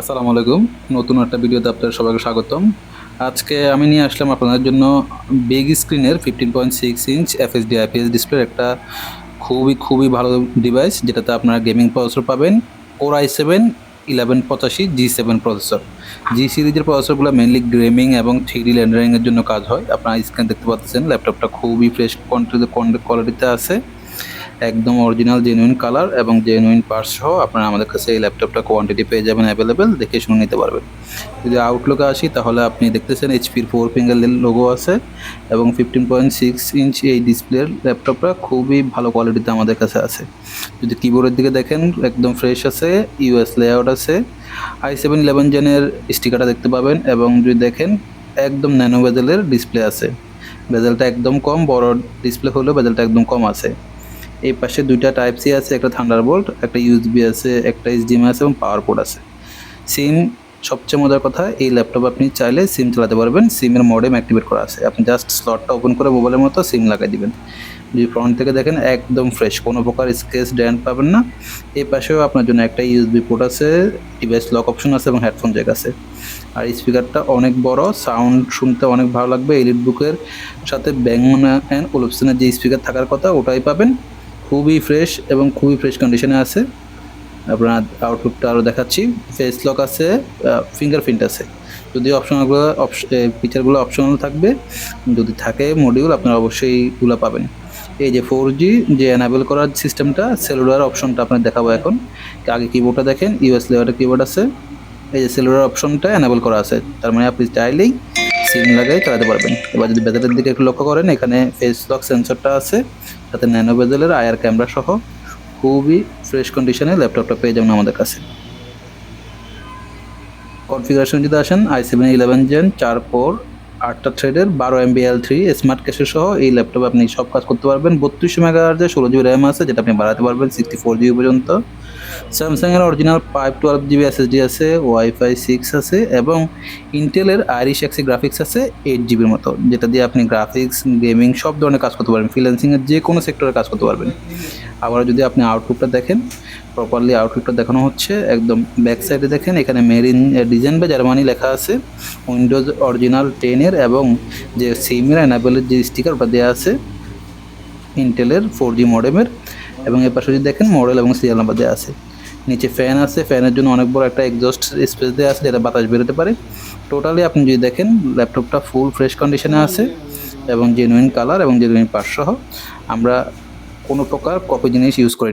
আসসালামু আলাইকুম। নতুন একটা ভিডিওতে আপনাদের সবাইকে স্বাগতম। আজকে আমি নিয়ে আসলাম আপনাদের জন্য বিগ স্ক্রিনের fifteen point six inch FHD IPS display একটা খুবই খুবই ভালো ডিভাইস যেটাতে আপনারা গেমিং প্রসেসর পাবেন। কোর আই সেভেন ইলেভেন পঁচাশি জি সেভেন প্রসেসর জি সিরিজের প্রসেসরগুলো মেনলি গেমিং এবং থ্রি ডি রেন্ডারিংয়ের জন্য কাজ হয়। আপনারা স্ক্রিন দেখতে পাচ্ছেন ল্যাপটপটা খুবই ফ্রেশ কোয়ালিটিতে আছে। একদম অরিজিনাল জেনুইন কালার এবং জেনুইন পার্টস সহ আপনারা আমাদের কাছে এই ল্যাপটপটা কোয়ান্টিটি পেয়ে যাবেন অ্যাভেলেবেল দেখে শুনে নিতে পারবেন। যদি আউটলুকে আসি, তাহলে আপনি দেখতেছেন এইচপির ফোর ফিঙ্গার লোগো আছে এবং ফিফটিন পয়েন্ট সিক্স ইঞ্চ এই ডিসপ্লের ল্যাপটপটা খুবই ভালো কোয়ালিটিতে আমাদের কাছে আছে। যদি কিবোর্ডের দিকে দেখেন, একদম ফ্রেশ আছে ইউএস লেআউট আছে আই সেভেন ইলেভেন জেনের স্টিকারটা দেখতে পাবেন এবং যদি দেখেন, একদম ন্যানো বেজেলের ডিসপ্লে আছে। বেজেলটা একদম কম, বড় ডিসপ্লে হলেও বেজেলটা একদম কম আছে। এই পাশে দুইটা টাইপ সি আছে, একটা থান্ডারবোল্ট একটা ইউএসবি আছে, একটা এইচডিএমআই আছে এবং পাওয়ার পোর্ট আছে। সিম সবচেয়ে মজার কথা, এই ল্যাপটপ আপনি চাইলে সিম চালাতে পারবেন। সিমের মডেম অ্যাক্টিভেট করা আছে। আপনি জাস্ট স্লটটা ওপেন করে মোবাইলের মতো সিম লাগাই দিবেন। যদি ফ্রন্ট থেকে দেখেন, একদম ফ্রেশ কোনো প্রকার স্কেচ ড্যান্ড পাবেন না। এই পাশেও আপনার জন্য একটা ইউএসবি পোর্ট আছে ডিভাইস লক অপশন আছে এবং হেডফোন জ্যাক আছে। আর স্পিকারটা অনেক বড় সাউন্ড শুনতে অনেক ভালো লাগবে। এলিট বুকের সাথে ব্যাংমনা অ্যান্ড ওলপসনের যে স্পিকার থাকার কথা, ওটাই পাবেন। খুবই ফ্রেশ এবং খুবই ফ্রেশ কন্ডিশনে আছে। আপনার আউটলুকটা আরও দেখাচ্ছি। ফেস লক আছে ফিঙ্গারপ্রিন্ট আছে। যদি অপশনালগুলো ফিচারগুলো অপশনাল থাকবে, যদি থাকে মডিউল আপনারা অবশ্যই এগুলো পাবেন। এই যে ফোর জি যে এনাবেল করার সিস্টেমটা সেলুলার অপশনটা আপনার দেখাবো এখন। আগে কিবোর্ডটা দেখেন ইউএস লেয়ারের কিবোর্ড আছে। এই যে সেলুলার অপশনটা এনাবেল করা আছে। তার মানে আপনি চাইলেই সিম লাগাই, চালাতে পারবেন। এবার যদি বেজেলের দিকে একটু লক্ষ্য করেন, এখানে ফেস লক সেন্সরটা আছে সাথে ন্যানো বেজেলের আয়ার ক্যামেরা সহ খুবই ফ্রেশ কন্ডিশনে ল্যাপটপটা পেয়ে যাবেন আমাদের কাছে। কনফিগারেশন যদি আসেন আই সেভেন ইলেভেন জেন চার কোর আটটা থ্রেডের বারো এমবি এল থ্রি স্মার্ট ক্যাশের সহ এই ল্যাপটপে আপনি সব কাজ করতে পারবেন। বত্রিশশো মেগা যে ষোলো জিবি র্যাম আছে, যেটা আপনি বাড়াতে পারবেন সিক্সটি ফোর জিবি পর্যন্ত। স্যামসাংয়ের original five twelve GB SSD আছে ওয়াইফাই সিক্স আছে এবং ইন্টেলের আইরিশ এক্সি গ্রাফিক্স আছে এইট জিবির মতো, যেটা দিয়ে আপনি গ্রাফিক্স গেমিং সব ধরনের কাজ করতে পারবেন ফ্রিল্যান্সিংয়ের যে কোনো সেক্টরে কাজ করতে পারবেন। আবার যদি আপনি আউটলুকটা দেখেন প্রপারলি আউটলুকটা দেখানো হচ্ছে, একদম ব্যাক সাইডে দেখেন, এখানে মেরিন ডিজাইন বা জার্মানি লেখা আছে উইন্ডোজ অরিজিনাল টেনের এবং যে সিমের অ্যানাবেলের যে স্টিকার ওটা দেওয়া আছে ইন্টেলের ফোর জি মডেমের এবং এর পাশে যদি দেখেন মডেল এবং সিরিয়াল নাম্বার দেওয়া আছে। নিচে ফ্যান আছে ফ্যানের জন্য অনেক বড় একটা এক্সস্ট স্পেস দেওয়া আছে, যেটা বাতাস বেরোতে পারে। টোটালি আপনি যদি দেখেন ল্যাপটপটা ফুল ফ্রেশ কন্ডিশনে আছে এবং জেনুইন কালার এবং জেনুইন পার্ট সহ। আমরা কোনো প্রকার কপি জিনিস ইউজ করি।